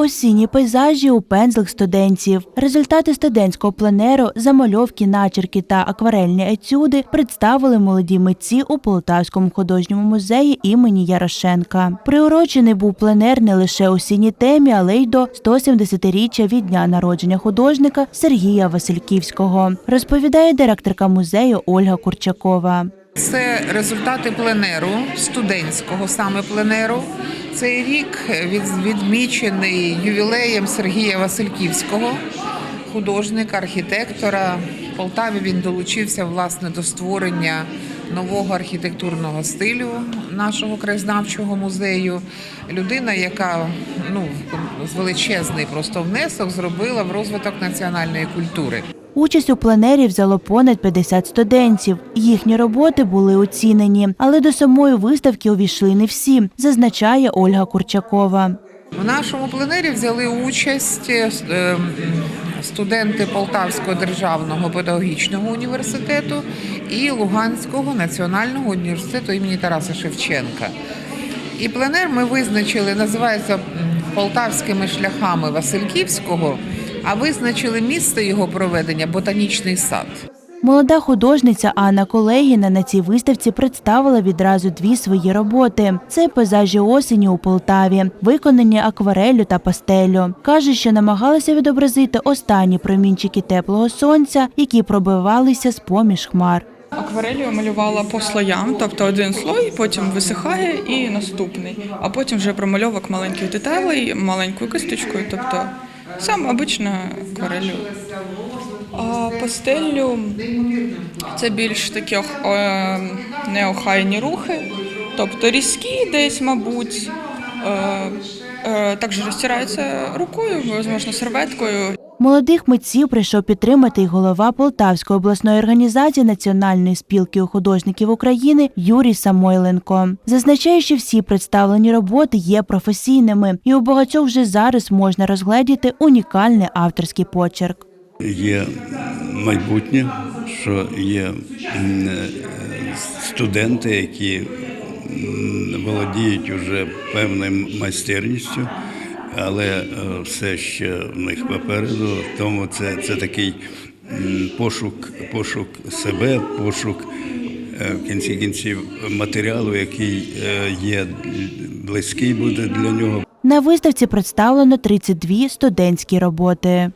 Осінні пейзажі у пензлих студентів. Результати студентського пленеру, замальовки, начерки та акварельні етюди представили молоді митці у Полтавському художньому музеї імені Ярошенка. Приурочений був пленер не лише осінній темі, але й до 170-річчя від дня народження художника Сергія Васильківського, розповідає директорка музею Ольга Курчакова. Це результати пленеру, студентського саме пленеру. Цей рік відмічений ювілеєм Сергія Васильківського, художника, архітектора. В Полтаві він долучився власне до створення нового архітектурного стилю нашого краєзнавчого музею. Людина, яка ну з величезний просто внесок зробила в розвиток національної культури. Участь у пленері взяло понад 50 студентів. Їхні роботи були оцінені, але до самої виставки увійшли не всі, зазначає Ольга Курчакова. В нашому пленері взяли участь е, е, студенти Полтавського державного педагогічного університету і Луганського національного університету імені Тараса Шевченка. І пленер ми визначили, називається Полтавськими шляхами Васильківського, а визначили місце його проведення ботанічний сад. Молода художниця Анна Колегіна на цій виставці представила відразу дві свої роботи: це пейзажі осені у Полтаві, виконані аквареллю та пастелю. каже, що намагалася відобразити останні промінчики теплого сонця, які пробивалися з поміж хмар. Акварелью малювала по слоям, тобто один слой, потім висихає і наступний, а потім вже промальовок маленьких деталей, маленькою кисточкою, тобто сам обична акварелью. А пастеллю це більш такі е, неохайні рухи, тобто різкі десь, мабуть. Е, е, також розтирається рукою, можливо, серветкою. Молодих митців прийшов підтримати й голова Полтавської обласної організації Національної спілки художників України Юрій Самойленко. Зазначає, що всі представлені роботи є професійними, і у багатьох вже зараз можна розгледіти унікальний авторський почерк. Є майбутнє, що є е, студенти, які володіють уже певною майстерністю, але е, все ще в них попереду. Тому це, це такий пошук, пошук себе, пошук е, в кінці кінців матеріалу, який е, є близький буде для нього. На виставці представлено 32 студентські роботи.